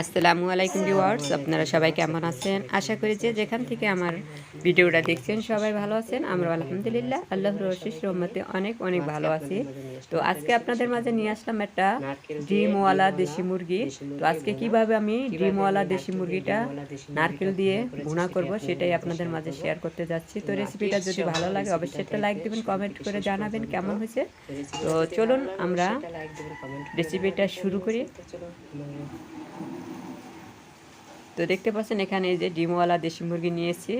আসসালামু আলাইকুম ভিউয়ার্স আপনারা সবাই কেমন আছেন? আশা করি যে যেখান থেকে আমার ভিডিওটা দেখছেন সবাই ভালো আছেন। আমরা আলহামদুলিল্লাহ আল্লাহর রশিস রহমতে অনেক অনেক ভালো আছি। তো আজকে আপনাদের মাঝে নিয়ে আসলাম একটা ডিমওয়ালা দেশি মুরগি। তো আজকে কীভাবে আমি ডিমওয়ালা দেশি মুরগিটা নারকেল দিয়ে ভুনা করব সেটাই আপনাদের মাঝে শেয়ার করতে যাচ্ছি। তো রেসিপিটা যদি ভালো লাগে অবশ্যই একটা লাইক দেবেন কমেন্ট করে জানাবেন কেমন হয়েছে। তো চলুন আমরা রেসিপিটা শুরু করি। তো দেখতে পাচ্ছেন এখানে এই যে ডিমওয়ালা দেশি মুরগি নিয়েছি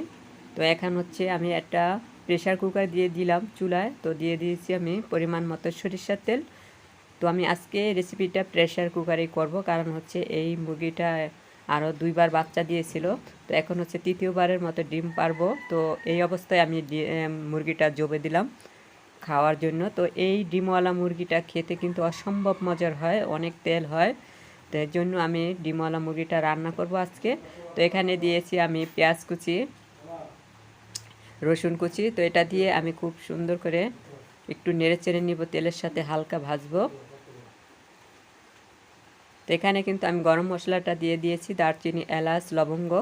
তো এখন হচ্ছে আমি একটা প্রেশার কুকার দিয়ে দিলাম চুলায়। তো দিয়ে দিয়েছি আমি পরিমাণ মতো সরিষার তেল। তো আমি আজকে রেসিপিটা প্রেশার কুকারেই করব। কারণ হচ্ছে এই মুরগিটা আরও দুইবার বাচ্চা দিয়েছিল। তো এখন হচ্ছে তৃতীয়বারের মতো ডিম পারব। তো এই অবস্থায় আমি মুরগিটা জবে দিলাম খাওয়ার জন্য। তো এই ডিমওয়ালা মুরগিটা খেতে কিন্তু অসম্ভব মজার হয়, অনেক তেল হয়। তো এর জন্য আমি ডিমওয়ালা মুরগিটা রান্না করব আজকে। তো এখানে দিয়েছি আমি পেঁয়াজ কুচি, রসুন কুচি। তো এটা দিয়ে আমি খুব সুন্দর করে একটু নেড়ে চেড়ে নিব, তেলের সাথে হালকা ভাজবো। তো এখানে কিন্তু আমি গরম মশলাটা দিয়ে দিয়েছি, দারচিনি, এলাচ, লবঙ্গ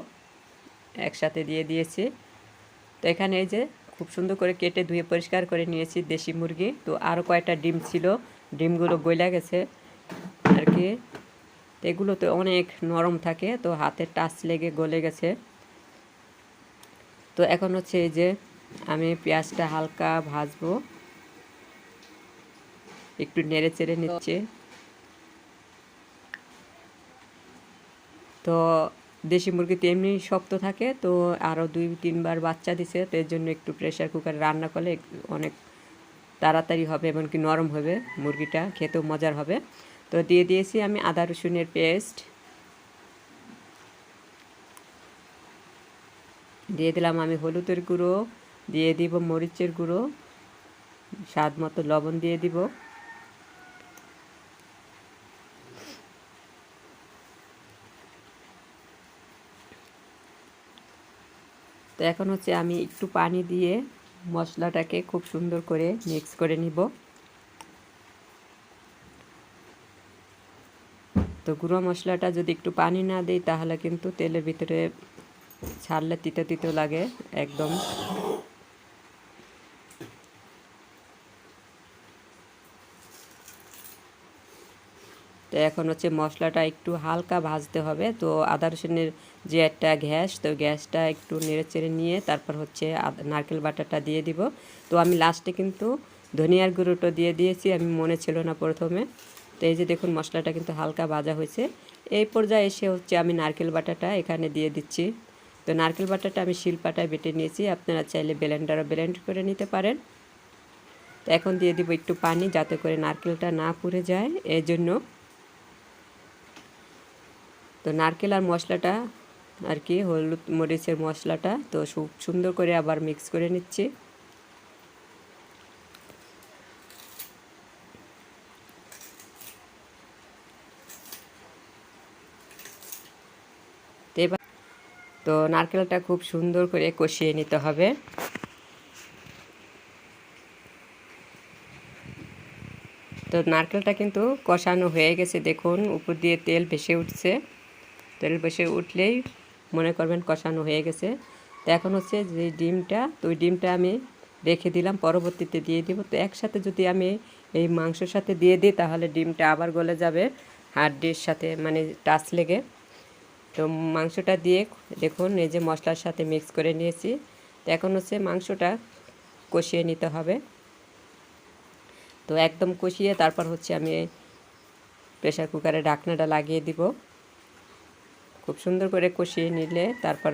একসাথে দিয়ে দিয়েছি। তো এখানে এই যে খুব সুন্দর করে কেটে ধুয়ে পরিষ্কার করে নিয়েছি দেশি মুরগি। তো আরও কয়েকটা ডিম ছিল, ডিমগুলো গইলা গেছে। আর কি তো এগুলো তো অনেক নরম থাকে, তো হাতে টাচ লেগে গলে গেছে। তো এখন হচ্ছে এই যে আমি পেঁয়াজটা হালকা ভাজবো। একটু নেড়ে চেড়ে নিচ্ছে। তো দেশি মুরগি তো এমনি শক্ত থাকে, তো আরও দুই, তিনবার বাচ্চা দিছে, তো এর জন্য একটু প্রেশার কুকারে রান্না করলে অনেক তাড়াতাড়ি হবে, এমনকি নরম হবে মুরগিটা, খেতেও মজার হবে। তো দিয়ে দিয়েছি আমি আদা রসুনের পেস্ট। দিয়ে দিলাম আমি হলুদের গুঁড়ো, দিয়ে দিব মরিচের গুঁড়ো, স্বাদ মতো লবণ দিয়ে দিব। তো এখন হচ্ছে আমি একটু পানি দিয়ে মশলাটাকে খুব সুন্দর করে মিক্স করে নিব। তো গুঁড়ো মশলাটা যদি একটু পানি না দিই, তাহলে কিন্তু তেলের ভিতরে ছাড়লে তিতো তিতো লাগে, একদম। তো এখন হচ্ছে মশলাটা একটু হালকা ভাজতে হবে। তো আদা রসুনের যে একটা গ্যাস, তো গ্যাসটা একটু নেড়ে চেড়ে নিয়ে তারপর হচ্ছে নারকেল বাটাটা দিয়ে দিব। তো আমি লাস্টে কিন্তু ধনিয়ার গুঁড়োটা দিয়ে দিয়েছি, আমি মনে ছিল না প্রথমে। তো এই যে দেখুন মশলাটা কিন্তু হালকা ভাজা হয়েছে। এই পর্যায়ে এসে হচ্ছে আমি নারকেল বাটাটা এখানে দিয়ে দিচ্ছি। তো নারকেল বাটাটা আমি শিলপাটায় বেটে নিয়েছি। আপনারা চাইলে ব্লেন্ডারও ব্লেন্ড করে নিতে পারেন। তো এখন দিয়ে দিব একটু পানি যাতে করে নারকেলটা না পুড়ে যায়। এই জন্য তো নারকেল আর মশলাটা আর কি, হলুদ মরিচের মশলাটা তো সুন্দর করে আবার মিক্স করে নিচ্ছি। তো নারকেলটা খুব সুন্দর করে কষিয়ে নিতে হবে। তো নারকেলটা কিন্তু কষানো হয়ে গেছে, দেখুন, উপর দিয়ে তেল ভেসে উঠছে। তেল ভেসে উঠলেই মনে করবেন কষানো হয়ে গেছে। তো এখন হচ্ছে যে ডিমটা, তো ওই ডিমটা আমি রেখে দিলাম, পরবর্তীতে দিয়ে দিব। তো একসাথে যদি আমি এই মাংসর সাথে দিয়ে দিই, তাহলে ডিমটা আবার গলে যাবে, হাড্ডির সাথে মানে টাচ লেগে। তো মাংসটা দিয়ে দেখুন, এই যে মশলার সাথে মিক্স করে নিয়েছি। তো এখন হচ্ছে মাংসটা কষিয়ে নিতে হবে। তো একদম কষিয়ে তারপর হচ্ছে আমি প্রেশার কুকারে ঢাকনাটা লাগিয়ে দিব। খুব সুন্দর করে কষিয়ে নিলে তারপর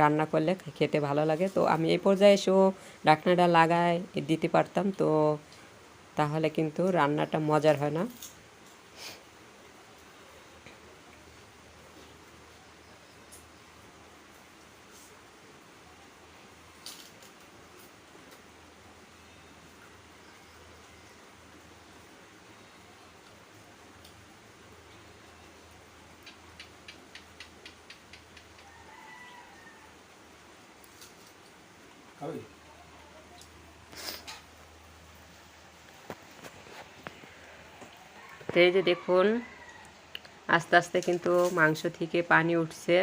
রান্না করলে খেতে ভালো লাগে। তো আমি এই পর্যায়ে এসেও ঢাকনাটা লাগায় দিতে পারতাম। তো তাহলে কিন্তু রান্নাটা মজার হয় না। তো এই যে দেখুন, আস্তে আস্তে কিন্তু মাংস থেকে পানি উঠছে।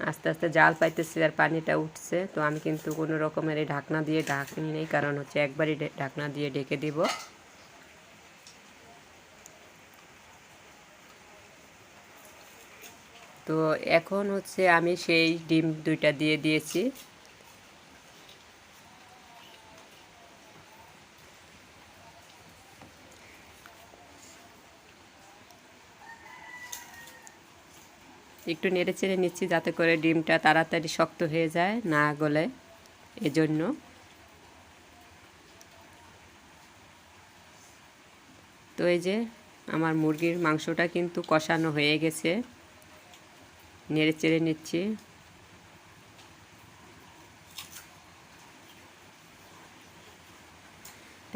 আস্তে আস্তে জাল পাইতেছে আর পানিটা উঠছে। তো আমি কিন্তু কোনো রকমের ঢাকনা দিয়ে ঢাকনি নেই, কারণ হচ্ছে একবারই ঢাকনা দিয়ে ঢেকে দিব। তো এখন হচ্ছে আমি সেই ডিম দুইটা দিয়ে দিয়েছি। একটু নেড়ে চেড়ে নিচ্ছি যাতে করে ডিমটা তাড়াতাড়ি শক্ত হয়ে যায়, না গলে। এজন্য তো এই যে আমার মুরগির মাংসটা কিন্তু কষানো হয়ে গেছে। নেড়ে চেড়ে নিচ্ছি।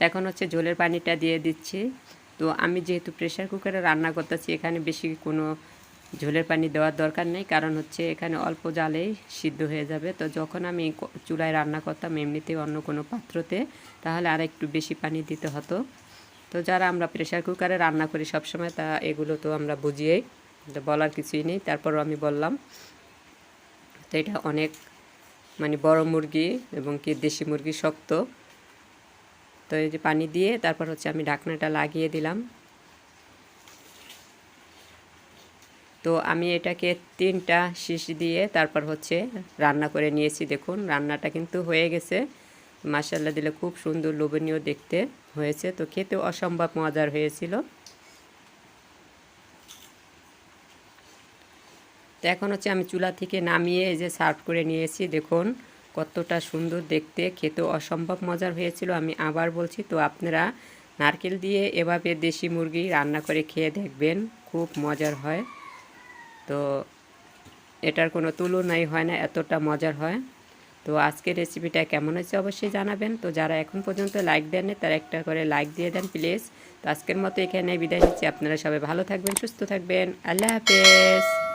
এখন হচ্ছে ঝোলের পানিটা দিয়ে দিচ্ছি। তো আমি যেহেতু প্রেশার কুকারে রান্না করতেছি, এখানে বেশি কোনো ঝোলের পানি দেওয়ার দরকার নেই, কারণ হচ্ছে এখানে অল্প জালেই সিদ্ধ হয়ে যাবে। তো যখন আমি চুলায় রান্না করতাম এমনিতে অন্য কোনো পাত্রতে, তাহলে আর একটু বেশি পানি দিতে হতো। তো যারা আমরা প্রেশার কুকারে রান্না করি সবসময়, তা এগুলো তো আমরা বুঝিয়েই বলার কিছুই নেই। তারপরও আমি বললাম, তো এটা অনেক মানে বড় মুরগি এবং কি দেশি মুরগি শক্ত। তো এই যে পানি দিয়ে, তারপর হচ্ছে আমি ঢাকনাটা লাগিয়ে দিলাম। তো আমি এটাকে তিনটা শীষ দিয়ে তারপর হচ্ছে রান্না করে নিয়েছি, দেখুন। রান্নাটা কিন্তু হয়ে গেছে। মাসাল্লা দিলে খুব সুন্দর লোভনীয় দেখতে হয়েছে। তো খেতে অসম্ভব মজার হয়েছিল। তো এখন হচ্ছে আমি চুলা থেকে নামিয়ে এই যে সার্ভ করে নিয়েছি, দেখুন। কতটা সুন্দর দেখতে, খেতেও অসম্ভব মজার হয়েছিল। আমি আবার বলছি, তো আপনারা নারকেল দিয়ে এভাবে দেশি মুরগি রান্না করে খেয়ে দেখবেন, খুব মজার হয়। তো এটার কোনো তুলনাই হয় না, এতটা মজার হয়। তো আজকের রেসিপিটা কেমন হয়েছে অবশ্যই জানাবেন। তো যারা এখন পর্যন্ত লাইক দেন তারা একটা করে লাইক দিয়ে দেন প্লিজ তো আজকের মতো এখানে বিদায় নিচ্ছি। আপনারা সবাই ভালো থাকবেন, সুস্থ থাকবেন। আল্লাহ হাফেজ।